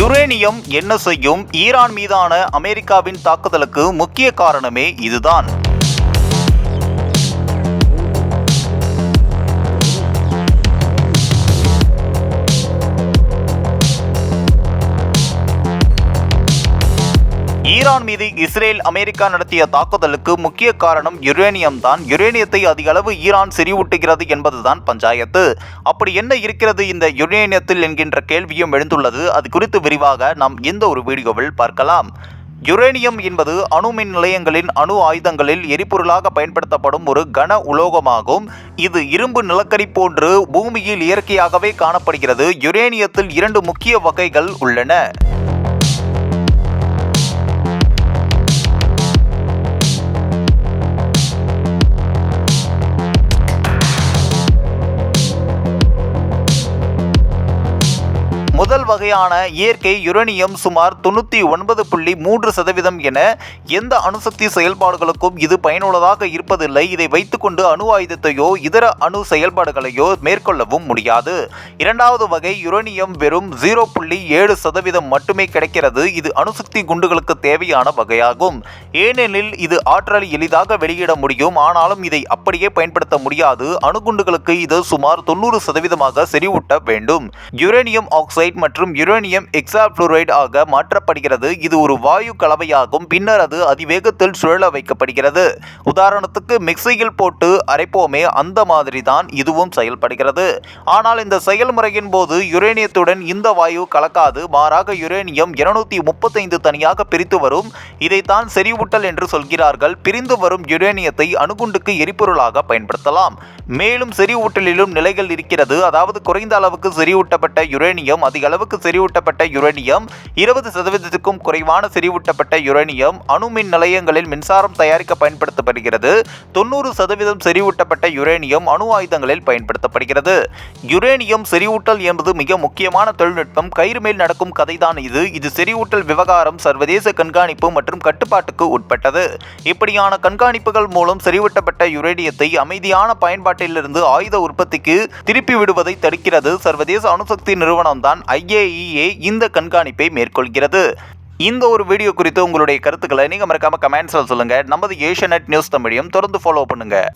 Uranium என்ன செய்யும்? Iran மீதான அமெரிக்காவின் தாக்குதலுக்கு முக்கிய காரணமே இதுதான். ஈரான் மீது இஸ்ரேல் அமெரிக்கா நடத்திய தாக்குதலுக்கு முக்கிய காரணம் யுரேனியம் தான். யுரேனியத்தை அதிக அளவு ஈரான் செறிவூட்டுகிறது என்பதுதான் பஞ்சாயத்து. அப்படி என்ன இருக்கிறது இந்த யுரேனியத்தில் என்கின்ற கேள்வியும் எழுந்துள்ளது. அது குறித்து விரிவாக நாம் இந்த ஒரு வீடியோவில் பார்க்கலாம். யுரேனியம் என்பது அணு மின் நிலையங்களின் அணு ஆயுதங்களில் எரிபொருளாக பயன்படுத்தப்படும் ஒரு கன உலோகமாகும். இது இரும்பு நிலக்கரி போன்று பூமியில் இயற்கையாகவே காணப்படுகிறது. யுரேனியத்தில் இரண்டு முக்கிய வகைகள் உள்ளன. வகையான இயற்கை யுரேனியம் சுமார் தொண்ணூற்றி ஒன்பது புள்ளி மூன்று சதவீதம் என எந்த அணுசக்தி செயல்பாடுகளுக்கும் இது பயனுள்ளதாக இருப்பதில்லை. இதை வைத்துக்கொண்டு அணு ஆயுதத்தையோ இதர அணு செயல்பாடுகளையோ மேற்கொள்ளவும் முடியாது. இரண்டாவது வகை யுரேனியம் வெறும் ஜீரோ புள்ளி ஏழு சதவீதம் மட்டுமே கிடைக்கிறது. இது அணுசக்தி குண்டுகளுக்கு தேவையான வகையாகும். ஏனெனில் இது ஆற்றலை எளிதாக வெளியிட முடியும். ஆனாலும் இதை அப்படியே பயன்படுத்த முடியாது. அணுகுண்டுகளுக்கு இது சுமார் தொண்ணூறு சதவீதமாக செறிவூட்ட வேண்டும். யுரேனியம் ஆக்சைடு மற்றும் யுரேனியம் எக்ஸாப்ளூரைடு ஆக மாற்றப்படுகிறது. இது ஒரு வாயு கலவையாகும். பின்னர் அது அதிவேகத்தில் சுழல வைக்கப்படுகிறது. உதாரணத்துக்கு மிக்சியில் போட்டு அரைப்போமே அந்த மாதிரி தான் இதுவும் செயல்படுகிறது. ஆனால் இந்த செயல்முறையின் போது யுரேனியத்துடன் இந்த வாயு கலக்காது. மாறாக யுரேனியம் இருநூத்தி முப்பத்தைந்து தனியாக பிரித்து வரும். இதைத்தான் செறிவூட்டல் என்று சொல்கிறார்கள். பிரிந்து வரும் யுரேனியத்தை அணுகுண்டுக்கு எரிபொருளாக பயன்படுத்தலாம். மேலும் செறிவூட்டலிலும் நிலைகள் இருக்கிறது. அதாவது குறைந்த அளவுக்கு செறிவூட்டப்பட்ட யுரேனியம் அதிக அளவுக்கு செறிவூட்டப்பட்ட யுரேனியம் இருபது சதவீதத்துக்கும் குறைவான செறிவூட்டப்பட்ட யுரேனியம் அணு மின் நிலையங்களில் மின்சாரம் தயாரிக்க பயன்படுத்தப்படுகிறது. தொண்ணூறு சதவீதம் செறிவூட்டப்பட்ட யுரேனியம் அணு ஆயுதங்களில் பயன்படுத்தப்படுகிறது. யுரேனியம் செறிவூட்டல் என்பது மிக முக்கியமான தொழில்நுட்பம். கயிறு மேல் நடக்கும் கதைதான் இது. இது செறிவூட்டல் விவகாரம் சர்வதேச கண்காணிப்பு மற்றும் கட்டுப்பாட்டுக்கு உட்பட்டது. இப்படியான கண்காணிப்புகள் மூலம் செறிவூட்டப்பட்ட யுரேனியத்தை அமைதியான பயன்பாட்டிலிருந்து ஆயுத உற்பத்திக்கு திருப்பி விடுவதை தடுக்கிறது. சர்வதேச அணுசக்தி நிறுவனம் தான் யுஏஇஏ இந்த கண்காணிப்பை மேற்கொள்கிறது. இந்த ஒரு வீடியோ குறித்து உங்களுடைய கருத்துக்களை நீங்கள் மறக்காமல் கமெண்ட்ஸில் சொல்லுங்கள் நமது ஏஷியநெட் நியூஸ் தமிழையும் தொடர்ந்து ஃபாலோ பண்ணுங்கள்